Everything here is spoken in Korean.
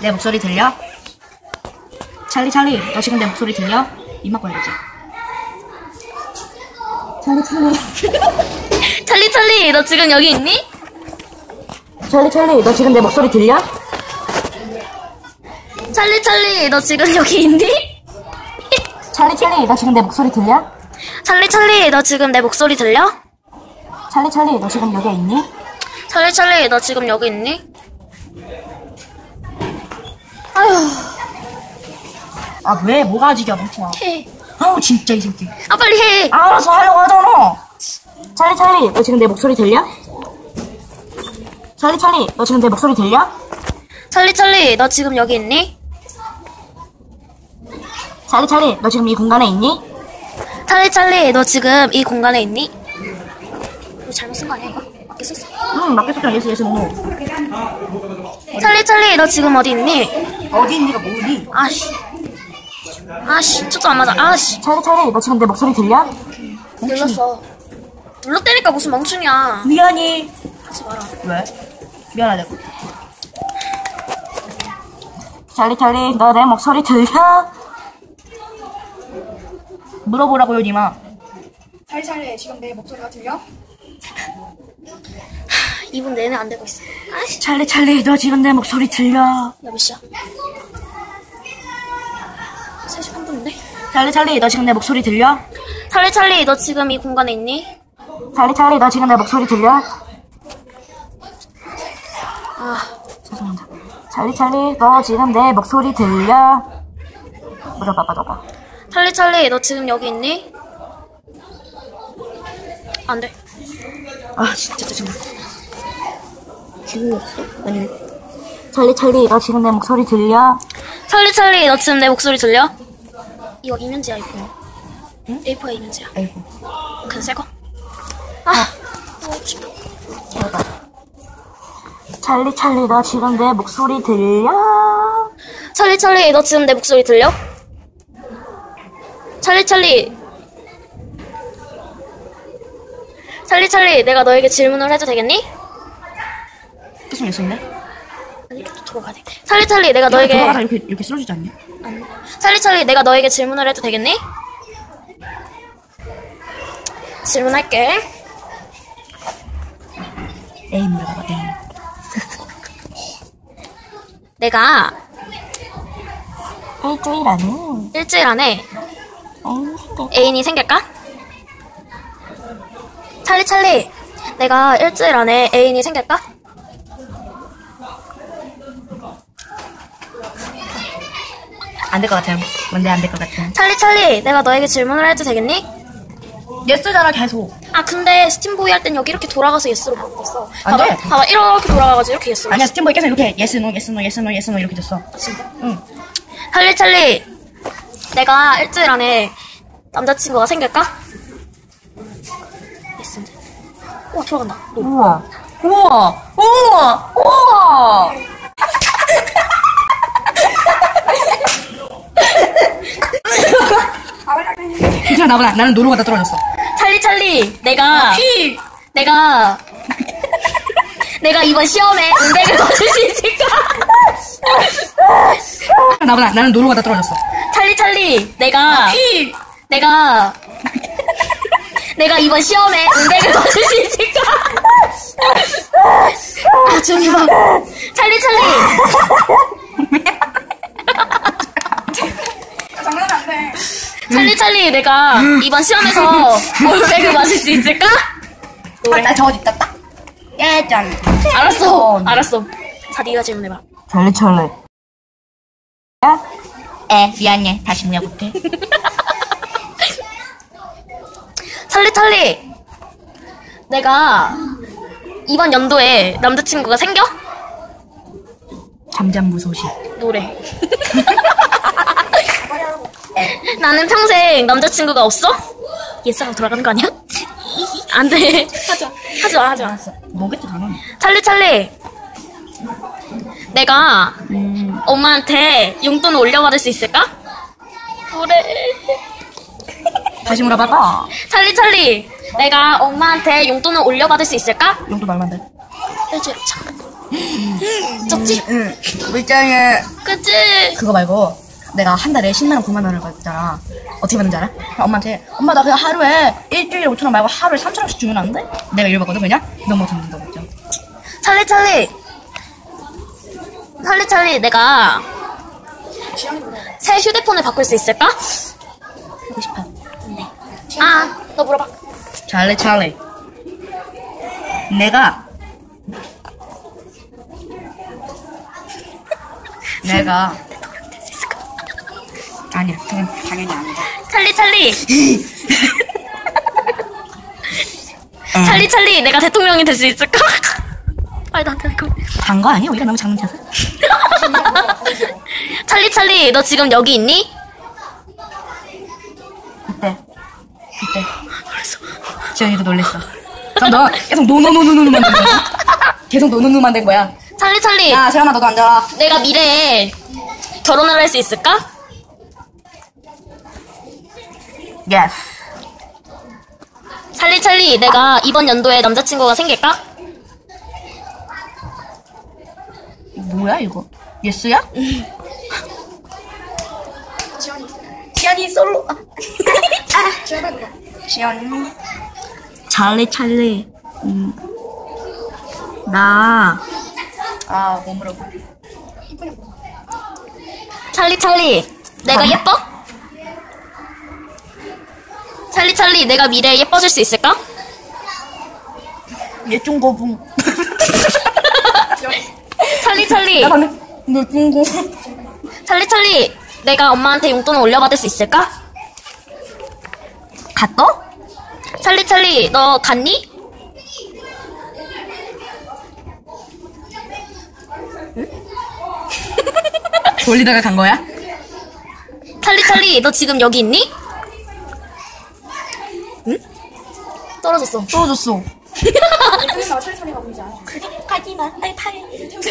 내 목소리 들려? 찰리 찰리 너 지금 내 목소리 들려? 입 막고 해야지 찰리 찰리 찰리 찰리 너 지금 여기 있니? 찰리 찰리 너 지금 내 목소리 들려? 찰리 찰리 너 지금 여기 있니? 찰리 찰리 너 지금 내 목소리 들려? 찰리 찰리 너 지금 내 목소리 들려? 찰리 찰리 너 지금 여기 있니? 찰리 찰리 너 지금 여기 있니? 아휴 아 왜 뭐가 지겨 멍청아 해. 아우 진짜 이 새끼 아 빨리 해. 아, 알아서 하려고 하잖아 찰리 찰리 너 지금 내 목소리 들려? 찰리 찰리 너 지금 내 목소리 들려? 찰리 찰리 너 지금 여기 있니? 찰리 찰리 너 지금 이 공간에 있니? 찰리 찰리 너 지금 이 공간에 있니? 이거 잘못 쓴 거 아니야 이거? 맞게 썼어. 응 맞게 썼잖아 예스 예스 노노 찰리 찰리 너 지금 어디 있니? 어디 있니가 뭐니? 아씨. 아씨 초점 안 맞아. 아씨. 찰리 찰리 너 지금 내 목소리 들려? 눌렀어. 눌렀다니까 무슨 멍충이야. 미안해 하지 마라. 왜? 미안하다고 찰리 찰리 너 내 목소리 들려? 물어보라고요 니마 살살해 지금 내 목소리가 들려? 2분 내내 안 되고 있어. 아씨. 찰리 찰리 너 지금 내 목소리 들려? 야, 몇 시야? 3시 3분인데? 찰리 찰리 너 지금 내 목소리 들려? 찰리, 찰리, 너 지금 이 공간에 있니? 찰리 찰리 너 지금 내 목소리 들려? 아, 죄송합니다 찰리 찰리 너 지금 내 목소리 들려? 물어봐 물어봐 찰리, 찰리, 너 지금 여기 있니? 안 돼. 아 진짜 짜증나 지금이었어? 아니네 찰리 찰리 너 지금 내 목소리 들려? 찰리, 찰리, 너 지금 내 목소리 들려? 이거 이면지야, 이거. 응? A4야, 이면지야. 아이고 그냥 새 거? 아, 너무 싶다. 물어봐 찰리 찰리 너 지금 내 목소리 들려? 찰리, 찰리, 너 지금 내 목소리 들려? 찰리, 찰리. 찰리, 찰리, 내가 너에게 질문을 해도 되겠니? 무슨? 아니, 이렇게 또 돌아가야 돼. 찰리, 찰리, 내가 너에게. 돌아가다 이렇게 이렇게 쓰러지지 않냐? 안 돼. 찰리, 찰리, 내가 너에게 질문을 해도 되겠니? 질문할게. 에이 물어봐봐 에이 내가 일주일 안에 일주일 안에 근데 애인이 생길까? 찰리, 찰리, 내가 일주일 안에 애인이 생길까? 안 될 것 같아요 뭔데 안 될 것 같아 찰리, 찰리, 내가 너에게 질문을 해도 되겠니? 예스잖아 계속 아, 근데 스팀보이 할 땐 여기 이렇게 돌아가서 예스로 바꿨어. 안 봐봐, 돼. 봐봐, 이렇게 돌아가가지고 이렇게 예스로. 아니야 스팀보이 계속 이렇게 예스 노 예스 노 예스 노 예스 노 이렇게 됐어 진짜? 응 찰리, 찰리, 내가 일주일 안에 남자친구가 생길까? 우와, 돌아간다. 너. 우와. 우와. 우와. 우와. 괜찮아 나보다 나는 노루가 다 떨어졌어. 찰리, 찰리, 내가. 피. 내가 내가 이번 시험에 응대를 받을 수 있을까? 나보다 나는 노루가 다 떨어졌어. 찰리 찰리. 내가 피. 내가 내가 이번 시험에 응대를 받을 수 있을까? 아 중요 찰리 찰리! 장난 안 돼 찰리 찰리 내가 이번 시험에서 올백을 맞을 수 있을까? 노래 나 저거 있다? 딱 예짠 알았어 알았어. 자 네가 질문해봐. 찰리 찰리. 야? 에 미안해. 다시 물어볼게. 찰리 찰리 내가 이번 연도에 남자친구가 생겨? 잠잠 무 소식. 노래. 나는 평생 남자친구가 없어? 예스하고 돌아가는 거 아니야? 안 돼. 하지마. 하지 마 하지 마. 뭐겠지 당연히. 찰리 찰리. 내가 엄마한테 용돈을 올려받을 수 있을까? 노래 다시 물어봐봐 찰리 찰리 내가 엄마한테 용돈을 올려받을 수 있을까? 용돈? 일주일 잠깐 좋지? 응. 물장에 그치? 그거 말고 내가 한 달에 10만 원, 9만 원을 받잖아. 어떻게 받는지 알아? 엄마한테 엄마 나 그냥 하루에 일주일에 5천 원 말고 하루에 3천 원씩 주면 안 돼? 내가 이러거든 그냥 너무 듣는다고 했죠. 찰리 찰리 찰리 찰리 내가. 새 휴대폰을 바꿀 수 있을까? 아 너 물어봐 찰리 찰리. 내가 내가 아니야 그건 당연히 아니다. 찰리 찰리 찰리 찰리 내가 대통령이 될 수 있을까? 말도 안 되는 거 단거 아니야? 우리가 너무 장난쳐서? 찰리 찰리 너 지금 여기 있니? 그때 그때 지연이도 놀랬어. 그럼 너 계속 노노노노노만 된 거야. 계속 노노노만 된 거야. 찰리 찰리 야 재현아 너도 앉아라. 내가 미래에 결혼을 할 수 있을까? 예스. 찰리 찰리 내가 이번 연도에 남자친구가 생길까? 뭐야 이거? 예스야? 지연이. 솔로. 지연아 물어봐. 지연이. 찰리 찰리. 음. 나. 아, 뭐. 이쁘게 물어봐. 찰리 찰리 내가 아니야. 예뻐? 찰리 찰리 내가 미래에 예뻐질 수 있을까? 예중고붕. 찰리 찰리 나 방금 예중고. 찰리 찰리 내가 엄마한테 용돈을 올려받을 수 있을까? 갔어? 찰리 찰리 너 갔니? 돌리다가 간 거야? 찰리 찰리 너 지금 여기 있니? 응? 떨어졌어 떨어졌어. 가지마 이따 쳐.